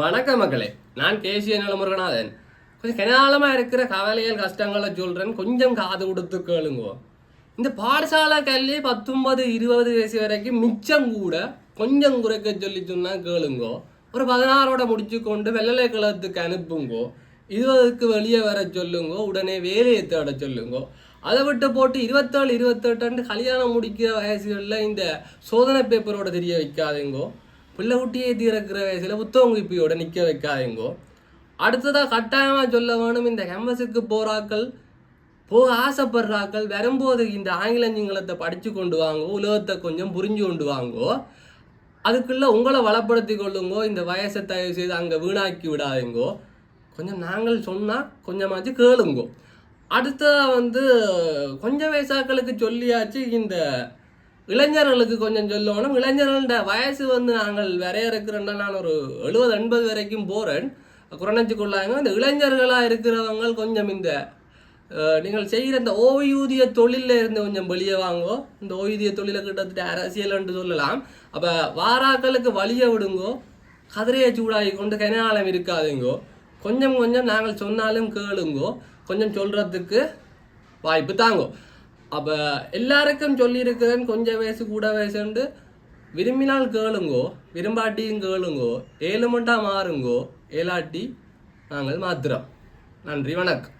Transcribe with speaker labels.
Speaker 1: வணக்கம் மக்களே. நான் கேசிய நிலமுருகநாதன் கொஞ்சம் கனாலமாக இருக்கிற கவலைகள் கஷ்டங்களை சொல்கிறேன் கொஞ்சம் காது கொடுத்து கேளுங்கோ. இந்த பாடசாலை கல்வி பத்தொன்பது இருபது வயசு வரைக்கும் மிச்சம் கூட கொஞ்சம் குறைக்க சொல்லி சொன்னால் கேளுங்கோ. ஒரு பதினாறோட முடிச்சு கொண்டு வெள்ளலை கிளத்துக்கு அனுப்புங்கோ. இருபதுக்கு வெளியே வர சொல்லுங்கோ. உடனே வேலையை தேட சொல்லுங்கோ. அதை விட்டு போட்டு இருபத்தேழு இருபத்தெட்டு கல்யாணம் முடிக்கிற வயசுகளில் இந்த சோதனை பேப்பரோட தெரிய வைக்காதுங்கோ. பிள்ளை ஊட்டியே தீரக்கிற வயசில் புத்தகம் குப்பியோட நிற்க வைக்காதீங்கோ. அடுத்ததாக கட்டாயமாக சொல்ல வேணும் இந்த கேம்பஸுக்கு போகிறாக்கள் போக ஆசைப்படுறாக்கள் வரும்போது இந்த ஆங்கில படித்து கொண்டு வாங்கோ உலகத்தை கொஞ்சம் புரிஞ்சு கொண்டு வாங்கோ. அதுக்குள்ள உங்களை வளப்படுத்தி கொள்ளுங்கோ இந்த வயசை தயவு செய்து அங்கே வீணாக்கி விடாதீங்கோ. கொஞ்சம் நாங்கள் சொன்னால் கொஞ்சமாச்சு கேளுங்கோ. அடுத்ததாக வந்து கொஞ்சம் வயசாக்களுக்கு சொல்லியாச்சு இந்த இளைஞர்களுக்கு கொஞ்சம் சொல்லணும். இளைஞர்கள்ட வயசு வந்து நாங்கள் வரையறுக்கிறோன்னா நான் ஒரு எழுபது எண்பது வரைக்கும் போகிறேன் குறைஞ்சிக்கொள்ளாங்க இந்த இளைஞர்களாக இருக்கிறவங்க கொஞ்சம் இந்த நீங்கள் செய்கிற இந்த ஓய்வூதிய தொழிலில் இருந்து கொஞ்சம் வெளியே வாங்கோ. இந்த ஓய்வூதிய தொழிலை கிட்டத்தட்ட அரசியல்ன்ட்டு சொல்லலாம். அப்போ வாராக்களுக்கு வழியை விடுங்கோ. கதிரையை சூடாகி கொண்டு கனாலம் இருக்காதுங்கோ. கொஞ்சம் கொஞ்சம் நாங்கள் சொன்னாலும் கேளுங்கோ. கொஞ்சம் சொல்கிறதுக்கு வாய்ப்பு தாங்கோ. அப்போ எல்லாருக்கும் சொல்லியிருக்கிறேன் கொஞ்சம் வயசு கூட வயசுண்டு விரும்பினால் கேளுங்கோ விரும்பாட்டியும் கேளுங்கோ ஏழு மண்டா மாறுங்கோ ஏலாட்டி நாங்கள் மாத்திரம். நன்றி வணக்கம்.